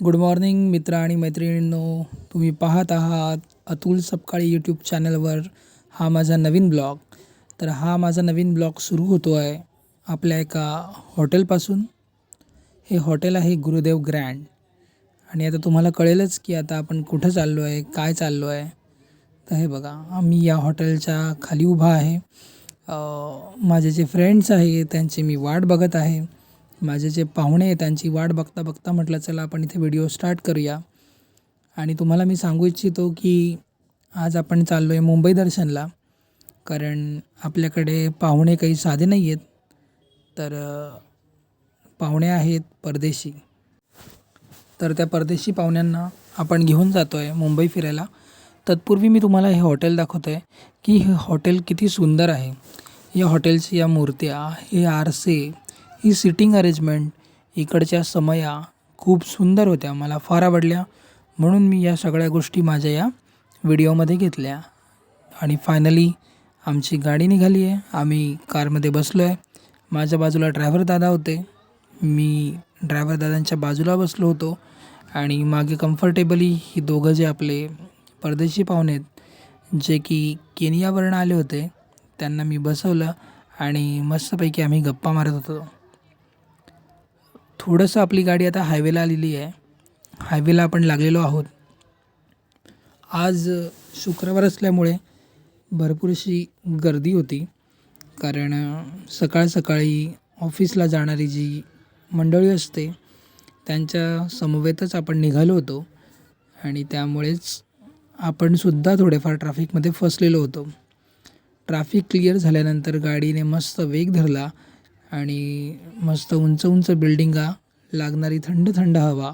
Good morning मित्र आणि मैत्रिणींनो. तुम्ही पाहत आहात अतुल सपकाळी यूट्यूब चॅनलवर हा माझा नवीन ब्लॉग. तर हा माझा नवीन ब्लॉग सुरू होतो आहे आपल्या एका हॉटेलपासून. हे हॉटेल आहे गुरुदेव ग्रँड. आणि आता तुम्हाला कळेलच की आता आपण कुठं चाललो आहे काय चाललो आहे तर हे बघा आम्ही या हॉटेलच्या खाली उभा आहे. माझे जे फ्रेंड्स आहे त्यांची मी वाट बघत आहे. माझे जे पाहुणे आहे त्यांची वाट बघता बघता म्हटलं चला आपण इथे व्हिडिओ स्टार्ट करूया. आणि तुम्हाला मी सांगू इच्छितो की आज आपण चाललो आहे मुंबई दर्शनला कारण आपल्याकडे पाहुणे काही साधे नाही आहेत तर पाहुणे आहेत परदेशी. तर त्या परदेशी पाहुण्यांना आपण घेऊन जातो आहे मुंबई फिरायला. तत्पूर्वी मी तुम्हाला हे हॉटेल दाखवतो आहे की हे हॉटेल किती सुंदर आहे. या हॉटेलची या मूर्त्या हे आरसे ही सिटिंग अरेंजमेंट इकडच्या समया खूप सुंदर होत्या मला फार आवडल्या. म्हणून मी या सगळ्या गोष्टी माझ्या या व्हिडिओमध्ये घेतल्या. आणि फायनली आमची गाडी निघाली आहे. आम्ही कारमध्ये बसलो आहे माझ्या बाजूला ड्रायव्हर दादा होते. मी ड्रायव्हर दादांच्या बाजूला बसलो होतो. आणि मागे कम्फर्टेबली ही दोघं जे आपले परदेशी पाहुणे आहेत जे की केनियावरनं आले होते त्यांना मी बसवलं आणि मस्तपैकी आम्ही गप्पा मारत होतो. थोडंसं आपली गाडी आता हायवेला आलेली आहे. हायवेला आपण लागलेलो आहोत. आज शुक्रवार असल्यामुळे भरपूर अशी गर्दी होती. कारण सकाळ सकाळी ऑफिसला जाणारी जी मंडळी असते त्यांच्या समवेतच आपण निघालो होतो. आणि त्यामुळेच आपणसुद्धा थोडेफार ट्रॅफिकमध्ये फसलेलो होतो. ट्रॅफिक क्लिअर झाल्यानंतर गाडीने मस्त वेग धरला. आणि मस्त उंच उंच बिल्डिंगा लागणारी थंड थंड हवा.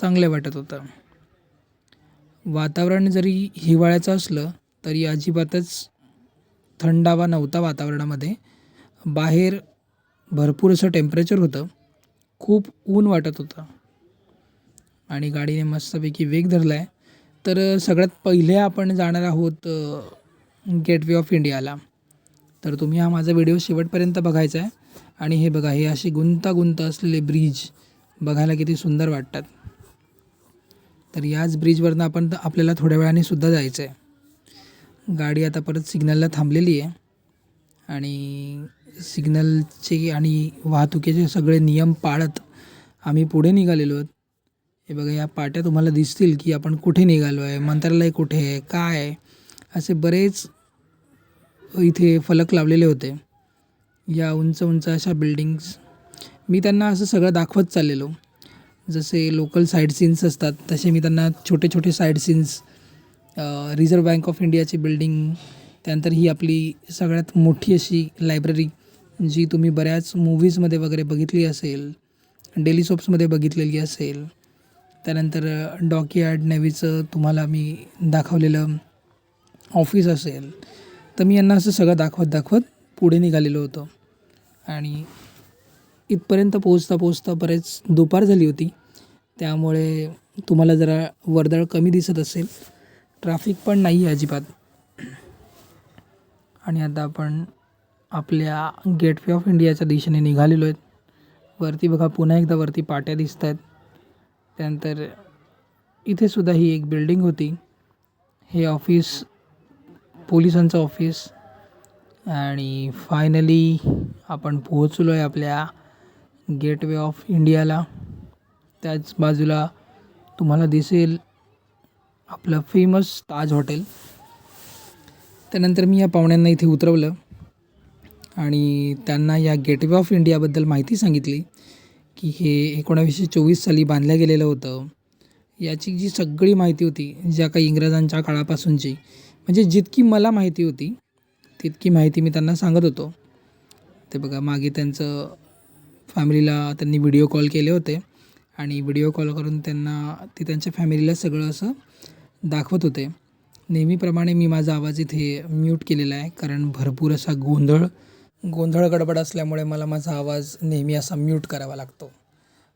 चांगल्या वाटत होतं. वातावरण जरी हिवाळ्याचं असलं तरी अजिबातच थंडावा नव्हता वातावरणामध्ये. बाहेर भरपूर असं टेम्परेचर होतं. खूप ऊन वाटत होतं. आणि गाडीने मस्तपैकी वेग धरला आहे तर सगळ्यात पहिले आपण जाणार आहोत गेटवे ऑफ इंडियाला तर तुम्ही हा माझा व्हिडिओ शेवटपर्यंत बघायचा आहे. आणि हे बघा हे असे गुंतागुंत असलेले ब्रिज बघायला किती सुंदर वाटतात. तर याच ब्रिजवरनं आपण आपल्याला थोड्या वेळाने सुद्धा जायचं आहे गाडी आता परत सिग्नलला थांबलेली आहे. आणि सिग्नलचे आणि वाहतुकीचे सगळे नियम पाळत आम्ही पुढे निघालेलो आहोत. हे बघा या पाट्या तुम्हाला दिसतील की आपण कुठे निघालो आहे मंत्रालय कुठे आहे काय आहे असे बरेच इथे फलक लावलेले होते. या उंच उंच अशा बिल्डिंग्स मी त्यांना असं सगळं दाखवत चाललेलो. जसे लोकल साईड सीन्स असतात तसे मी त्यांना छोटे छोटे side scenes reserve bank of इंडियाची बिल्डिंग त्यानंतर ही आपली सगळ्यात मोठी अशी लायब्ररी जी तुम्ही बऱ्याच मूव्हीजमध्ये वगैरे बघितली असेल डेली सोप्समध्ये बघितलेली असेल त्यानंतर डॉकयार्ड नेव्हीचं तुम्हाला मी दाखवलेलं ऑफिस असेल तर मी यांना असं सगळं दाखवत दाखवत पुढे निघालेलो होतो. आणि इथपर्यंत पोहोचता पोहोचता बरेच दुपार झाली होती. त्यामुळे तुम्हाला जरा वर्दळ कमी दिसत असेल. ट्रॅफिक पण नाही आहे अजिबात. आणि आता आपण आपल्या गेटवे ऑफ इंडियाच्या दिशेने निघालेलो आहेत. वरती बघा पुन्हा एकदा वरती पाट्या दिसत आहेत त्यानंतर इथे सुद्धा ही एक बिल्डिंग होती. हे ऑफिस पोलिसांचं ऑफिस. आणि फायनली आपण पोहोचलो आहे आपल्या गेटवे ऑफ इंडियाला त्याच बाजूला तुम्हाला दिसेल आपलं फेमस ताज हॉटेल त्यानंतर मी या पाहुण्यांना इथे उतरवलं आणि त्यांना या गेटवे ऑफ इंडियाबद्दल माहिती सांगितली की हे एकोणावीसशे चोवीस साली बांधलं गेलेलं होतं. याची जी सगळी माहिती होती ज्या काही इंग्रजांच्या काळापासूनची म्हणजे जितकी मला माहिती होती तितकी माहिती मी त्यांना सांगत होतो. ते बघा मागे त्यांचं फॅमिलीला त्यांनी व्हिडिओ कॉल केले होते आणि व्हिडिओ कॉल करून त्यांना ते त्यांच्या फॅमिलीला सगळं असं दाखवत होते. नेहमीप्रमाणे मी माझा आवाज इथे म्यूट केलेला आहे कारण भरपूर असा गोंधळ गोंधळ गडबड असल्यामुळे मला माझा आवाज नेहमी असा म्यूट करावा लागतो.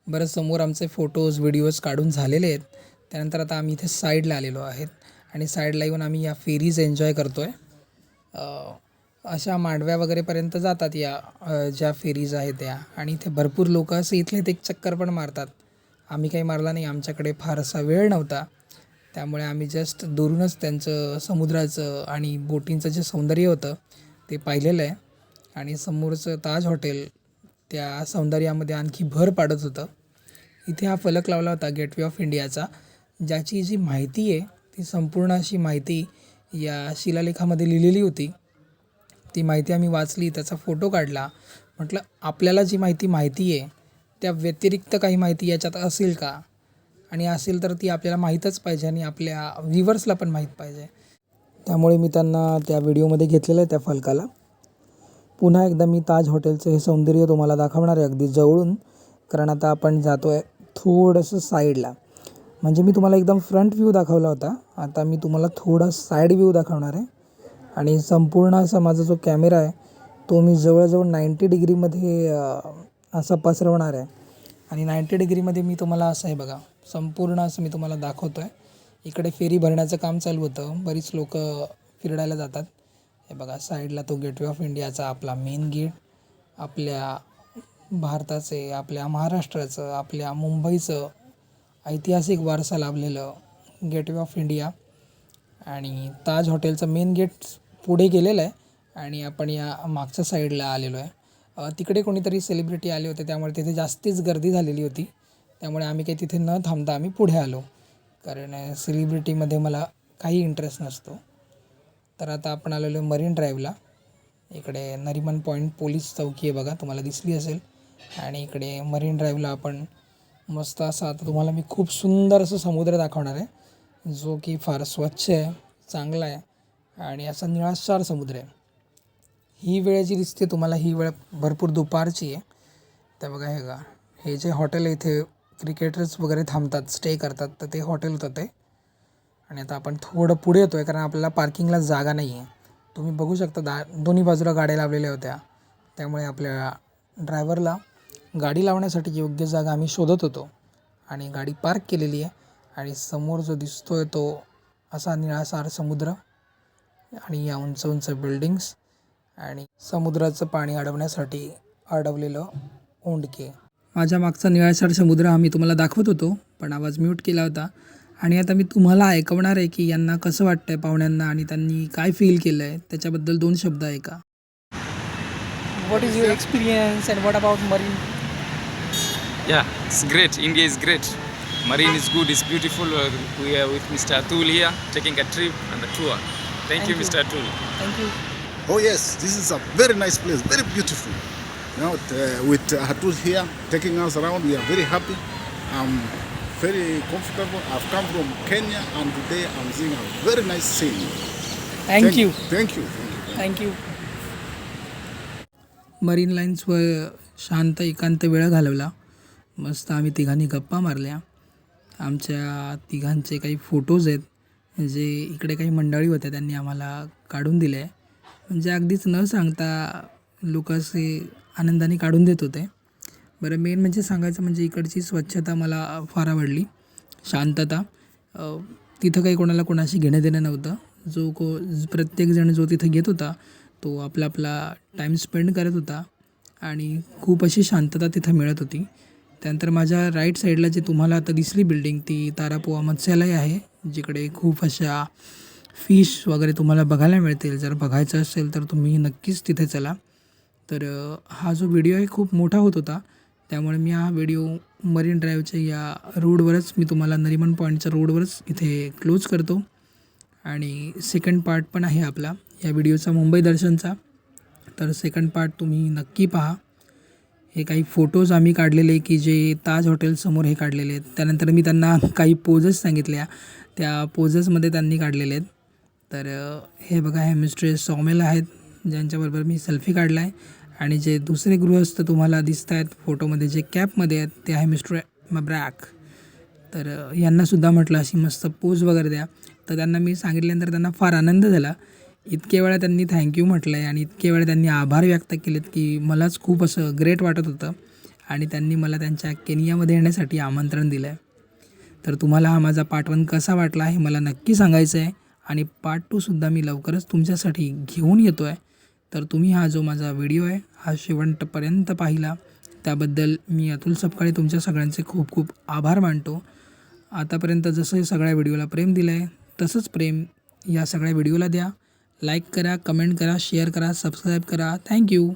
बरं समोर आमचे फोटोज व्हिडिओज काढून झालेले आहेत. त्यानंतर आता आम्ही इथे साईडला आलेलो आहेत. आणि साईडला येऊन आम्ही या फेरीज एन्जॉय करतो आहे अशा मांडव्या वगैरेपर्यंत जातात या ज्या फेरीज आहेत त्या. आणि इथे भरपूर लोक असे इथले ते एक चक्कर पण मारतात. आम्ही काही मारला नाही आमच्याकडे फारसा वेळ नव्हता. त्यामुळे आम्ही जस्ट दुरूनच त्यांचं समुद्राचं आणि बोटिंगचं जे सौंदर्य होतं ते पाहिलेलं आहे. आणि समोरचं ताज हॉटेल त्या सौंदर्यामध्ये आणखी भर पाडत होतं. इथे हा फलक लावला होता गेटवे ऑफ इंडियाचा ज्याची जी माहिती आहे ही संपूर्ण अशी माहिती या शिलालेखामध्ये लिहिलेली होती. ती माहिती आम्ही वाचली त्याचा फोटो काढला. म्हटलं आपल्याला जी माहिती माहिती आहे त्या व्यतिरिक्त काही माहिती याच्यात असेल का? आणि असेल तर ती आपल्याला माहीतच पाहिजे आणि आपल्या व्ह्युवर्सला पण माहीत पाहिजे. त्यामुळे मी त्यांना त्या व्हिडिओमध्ये घेतलेलं आहे त्या फलकाला. पुन्हा एकदा मी ताज हॉटेलचं हे सौंदर्य तुम्हाला दाखवणार आहे अगदी जवळून. कारण आता आपण जातो आहे थोडंसं साईडला. म्हणजे मी तुम्हाला एकदम फ्रंट व्ह्यू दाखवला होता. आता मी तुम्हाला थोडा साईड व्ह्यू दाखवणार आहे. आणि संपूर्ण असा माझा जो कॅमेरा आहे तो मी जवळजवळ नाईंटी डिग्रीमध्ये असा पसरवणार आहे. आणि नाईंटी डिग्रीमध्ये मी तुम्हाला असं आहे बघा संपूर्ण असं मी तुम्हाला दाखवतो आहे इकडे फेरी भरण्याचं काम चालू होतं. बरीच लोक फिरडायला जातात. हे बघा साईडला तो गेटवे ऑफ इंडियाचा आपला मेन गेट आपल्या भारताचे आपल्या महाराष्ट्राचं आपल्या मुंबईचं ऐतिहासिक वारसा लाभलेलं गेटवे ऑफ इंडिया आणि ताज हॉटेलचं मेन गेट पुढे गेलेलं आहे आणि आपण या मागच्या साईडला आलेलो आहे. तिकडे कोणीतरी सेलिब्रिटी आले होते त्यामुळे तिथे जास्तीच गर्दी झालेली होती. त्यामुळे आम्ही काही तिथे न थांबता आम्ही पुढे आलो. कारण सेलिब्रिटीमध्ये मला काही इंटरेस्ट नसतो. तर आता आपण आलेलो आहे मरीन ड्राईव्हला इकडे नरिमन पॉईंट पोलीस चौकी आहे बघा तुम्हाला दिसली असेल. आणि इकडे मरीन ड्राईव्हला आपण मस्त असा आता तुम्हाला मी खूप सुंदर असं समुद्र दाखवणार आहे. जो की फार स्वच्छ आहे चांगला आहे आणि असा निळाशार समुद्र आहे. ही वेळ जी दिसते तुम्हाला ही वेळ भरपूर दुपारची आहे. तर बघा हे का हे जे हॉटेल आहे इथे क्रिकेटर्स वगैरे थांबतात स्टे करतात तर ते हॉटेल होतं ते. आणि आता आपण थोडं पुढे येतो आहे कारण आपल्याला पार्किंगला जागा नाही आहे तुम्ही बघू शकता दा दोन्ही बाजूला गाड्या लावलेल्या होत्या. त्यामुळे आपल्या ड्रायव्हरला गाडी लावण्यासाठी योग्य जागा आम्ही शोधत होतो. आणि गाडी पार्क केलेली आहे. आणि समोर जो दिसतो आहे तो असा निळासार समुद्र आणि या उंच उंच बिल्डिंग्स आणि समुद्राचं पाणी अडवण्यासाठी अडवलेलं ओंडके माझ्या मागचा निळासार समुद्र हा मी तुम्हाला दाखवत होतो पण आवाज म्यूट केला होता आणि आता मी तुम्हाला ऐकवणार आहे की यांना कसं वाटतं आहे पाहुण्यांना आणि त्यांनी काय फील केलं आहे त्याच्याबद्दल दोन शब्द ऐका what is your experience and what about marine Yeah, it's great. India is great. Marine is good. It's beautiful. Uh, we are with Mr. Atul here, taking a trip and a tour. Thank, Thank you, you. Mr. Atul. Thank you Oh yes, this is a very nice place, very beautiful. You know, uh, with uh, Hatul here taking us around, we are very happy. I'm very comfortable. I've come from Kenya and today I'm seeing a very nice scene. Thank- thank you Thank you. Thank you. Thank you marine लाईन्सवर शांत एकांत वेळ घालवला मस्त आम्ही तिघांनी गप्पा मारल्या आमच्या तिघांचे काही फोटोज आहेत जे इकडे काही मंडळी होत्या त्यांनी आम्हाला काढून दिले. म्हणजे अगदीच न सांगता लोक असे आनंदाने काढून देत होते. बरं मेन म्हणजे सांगायचं म्हणजे इकडची स्वच्छता मला फार आवडली. शांतता. तिथं काही कोणाला कोणाशी घेणं देणं नव्हतं. जो को प्रत्येकजण जो तिथं घेत होता तो आपला आपला टाईम स्पेंड करत होता. आणि खूप अशी शांतता तिथं मिळत होती. त्यानंतर माझ्या राईट साईडला जी तुम्हाला आता दिसली बिल्डिंग ती तारापोवा मत्स्यालय आहे जिकडे खूप अशा फिश वगैरे तुम्हाला बघायला मिळतील. जर बघायचं असेल तर तुम्ही नक्कीच तिथे चला. तर हा जो व्हिडिओ आहे खूप मोठा होत होता. त्यामुळे मी हा व्हिडिओ मरीन ड्राईव्हच्या या रोडवरच मी तुम्हाला नरिमन पॉईंटच्या रोडवरच इथे क्लोज करतो. आणि सेकंड पार्ट पण आहे आपला या व्हिडिओचा मुंबई दर्शनचा. तर सेकंड पार्ट तुम्ही नक्की पहा. हे काही फोटोज आम्ही काढलेले की जे ताज हॉटेलसमोर हे काढलेले आहेत. त्यानंतर मी त्यांना काही पोजेस सांगितल्या. त्या पोजेसमध्ये त्यांनी काढलेले आहेत. तर हे बघा हे मिस्ट्रेस सौमेल आहेत ज्यांच्याबरोबर मी सेल्फी काढला आहे आणि जे दुसरे गृहस्थ तुम्हाला दिसत आहेत फोटोमध्ये जे कॅपमध्ये आहेत ते आहे मिस्टर मब्रॅक. तर यांनासुद्धा म्हटलं अशी मस्त पोज वगैरे द्या. तर त्यांना मी सांगितल्यानंतर त्यांना फार आनंद झाला. इतके वेळा त्यांनी थँक्यू म्हटलं आहे आणि इतके वेळा त्यांनी आभार व्यक्त केलेत की मलाच खूप असं ग्रेट वाटत होतं. आणि त्यांनी मला त्यांच्या केनियामध्ये येण्यासाठी आमंत्रण दिलं आहे तर तुम्हाला हा माझा पार्ट वन कसा वाटला हे मला नक्की सांगायचं आहे आणि पार्ट टूसुद्धा मी लवकरच तुमच्यासाठी घेऊन येतो आहे तर तुम्ही हा जो माझा व्हिडिओ आहे हा शेवटपर्यंत पाहिला. त्याबद्दल मी अतुल सपकाळे तुमच्या सगळ्यांचे खूप खूप आभार मानतो. आतापर्यंत जसं सगळ्या व्हिडिओला प्रेम दिलं आहे तसंच प्रेम या सगळ्या व्हिडिओला द्या. लाईक करा कमेंट करा शेअर करा सबस्क्राईब करा. थँक्यू